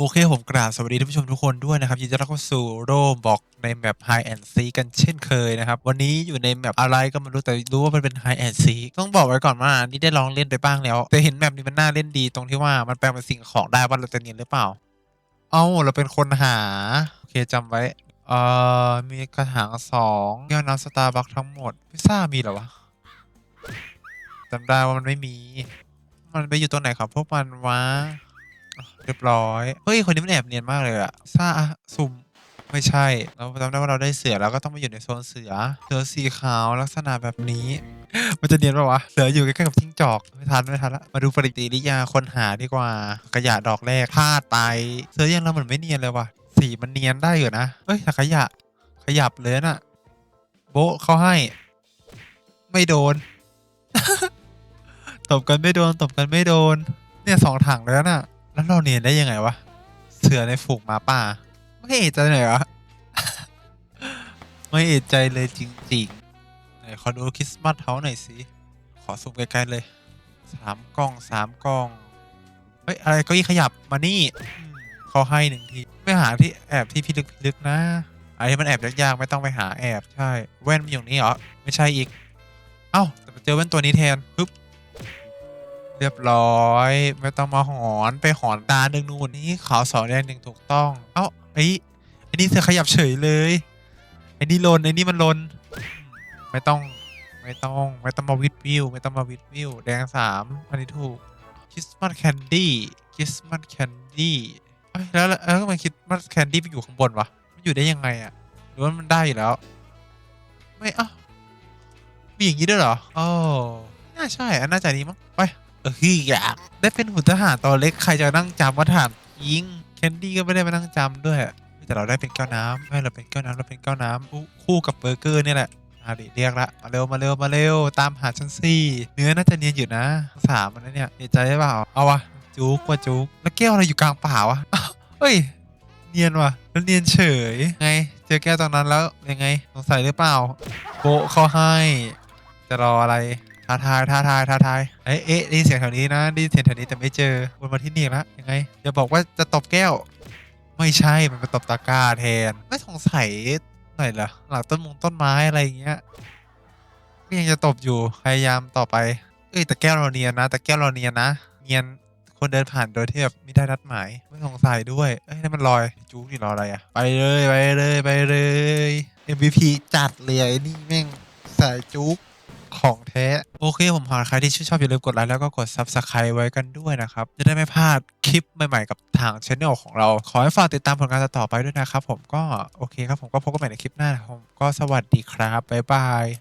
โอเค ผมกราบสวัสดีท่านผู้ชมทุกคนด้วยนะครับ ยินดีต้อนรับเข้าสู่โรบอกในแมป High and Seek กันเช่นเคยนะครับ วันนี้อยู่ในแมปอะไรก็ไม่รู้แต่รู้ว่ามันเป็น High and Seek ต้องบอกไว้ก่อนว่านี่ได้ลองเล่นไปบ้างแล้ว แต่เห็นแมปนี้มันน่าเล่นดีตรงที่ว่ามันแปลงเป็นสิ่งของได้ว่าเราจะเนียนหรือเปล่า เอ้าเราเป็นคนหา โอเคจำไว้ เอ่อ มีกระถางสองแก้วน้ำสตาร์บัคทั้งหมดพิซซ่ามีเหรอวะจำได้ว่ามันไม่มี มันไปอยู่ตรงไหนครับพวกมันวะ เรียบร้อย เฮ้ย คนนี้มันแอบเนียนมากเลยอะซ่าสุ่มไม่ใช่ เราจำได้ว่าเราได้เสือแล้วก็ต้องมาอยู่ในโซนเสือ เสือสีขาวลักษณะแบบนี้ มันจะเนียนปะวะ เสืออยู่ใกล้ๆกับทิ้งจอกไม่ทันไม่ทันละ มาดูปฏิกิริยาคนหาดีกว่าขยะดอกแรกพลาดไปเสือยังเราเหมือนไม่เนียนเลยวะสีมันเนียนได้อยู่นะเอ้ยแต่ขยะ ขยับเลยน่ะ โบเขาให้ ไม่โดน ตบกันไม่โดน ตบกันไม่โดน เนี่ยสองถังแล้วน่ะ แล้วเราเนียนได้ยังไงวะ เสือในฝูงหมาป่า ไม่เอะใจหน่อยวะไม่เอะใจเลยจริงๆ ไหนขอดูคริสต์มาสเฮาหน่อยสิ ขอซูมใกลๆเลย สามกล้องสามกล้อง เฮ้ย อะไรก็ยี่ขยับมานี่เขาให้หนึ่งที ไม่หาที่แอบที่พิลึกพิลึกนะไอ้ที่มันแอบยากๆไม่ต้องไปหาแอบใช่ แว่นมันอยู่นี่เหรอ ไม่ใช่อีก เอ้าแต่เจอแว่นตัวนี้แทนปึ๊บ เรียบร้อย ไม่ต้องมาหอนไปหอนตาหนึ่งนู่นนี่ขาวสองแดงหนึ่งถูกต้อง เอ้าไอ้ไอ้นี่เสือขยับเฉยเลยไอ้นี่ลนไอ้นี่มันลน ไม่ต้องไม่ต้องไม่ต้องมาวิดวิวไม่ต้องมาวิดวิวแดงสามอันนี้ถูกคริสต์มาสแคนดี้คริสต์มาสแคนดี้แล้วแล้วแล้วทำไมคริสต์มาสแคนดี้ไปอยู่ข้างบนวะมันอยู่ได้ยังไงอะหรือว่ามันได้อยู่แล้ว ไม่เอ้ามีอย่างนี้ด้วยเหรออ๋อน่าใช่อันน่าจะนี้มั้งไป เออคืออยากได้เป็นหุ่นทหารตัวเล็กใครจะนั่งจำว่าถามยิงแคนดี้ก็ไม่ได้มานั่งจำด้วย แต่เราได้เป็นแก้วน้ำไม่เราเป็นแก้วน้ำเราเป็นแก้วน้ำคู่กับเบอร์เกอร์นี่แหละอาดิเรียกละมาเร็วมาเร็วมาเร็วตามหาฉันสิเนื้อน่าจะเนียนอยู่นะสามมันนะเนี่ยเนียนใจได้เปล่าเอาวะจุกว่าจุกแล้วแก้วอะไรอยู่กลางป่าวะเฮ้ยเนียนว่ะแล้วเนียนเฉยไง เจอแก้วตรงนั้นแล้วยังไงสงสัยหรือเปล่าโบเขาให้จะรออะไร ท้าทายท้าทายท้าทายเอ๊ะเอ๊ะได้เสียงแถวนี้นะได้เสียงแถวนี้แต่ไม่เจอวนมาที่นี่แล้วยังไงอย่าบอกว่าจะตบแก้ว ไม่ใช่มันเป็นตบตะกร้าแทน ไม่สงสัยหน่อยเหรอหลังต้นมงต้นไม้อะไรอย่างเงี้ยก็ยังจะตบอยู่พยายามต่อไป เอ้ยแต่แก้วเราเนียนนะ แต่แก้วเราเนียนนะเนียนคนเดินผ่านโดยที่แบบไม่ได้นัดหมาย ไม่สงสัยด้วยเอ้ยนั่นมันลอยจู๊นี่รออะไรอะไปเลยไปเลยไปเลย MVP จัดเลยไอ้นี่แม่งสายจุ๊ก ของแท้ โอเค ผมหาใครที่ชื่นชอบ อย่าลืมกดไลค์แล้วก็กด Subscribe ไว้กันด้วยนะครับ จะได้ไม่พลาดคลิปใหม่ๆ กับทางช anel ของเรา ขอให้ฝากติดตามผลงานต่อไปด้วยนะครับผมก็โอเคครับผมก็พบกันใหม่ในคลิปหน้านผมก็สวัสดีครับบ๊ายบาย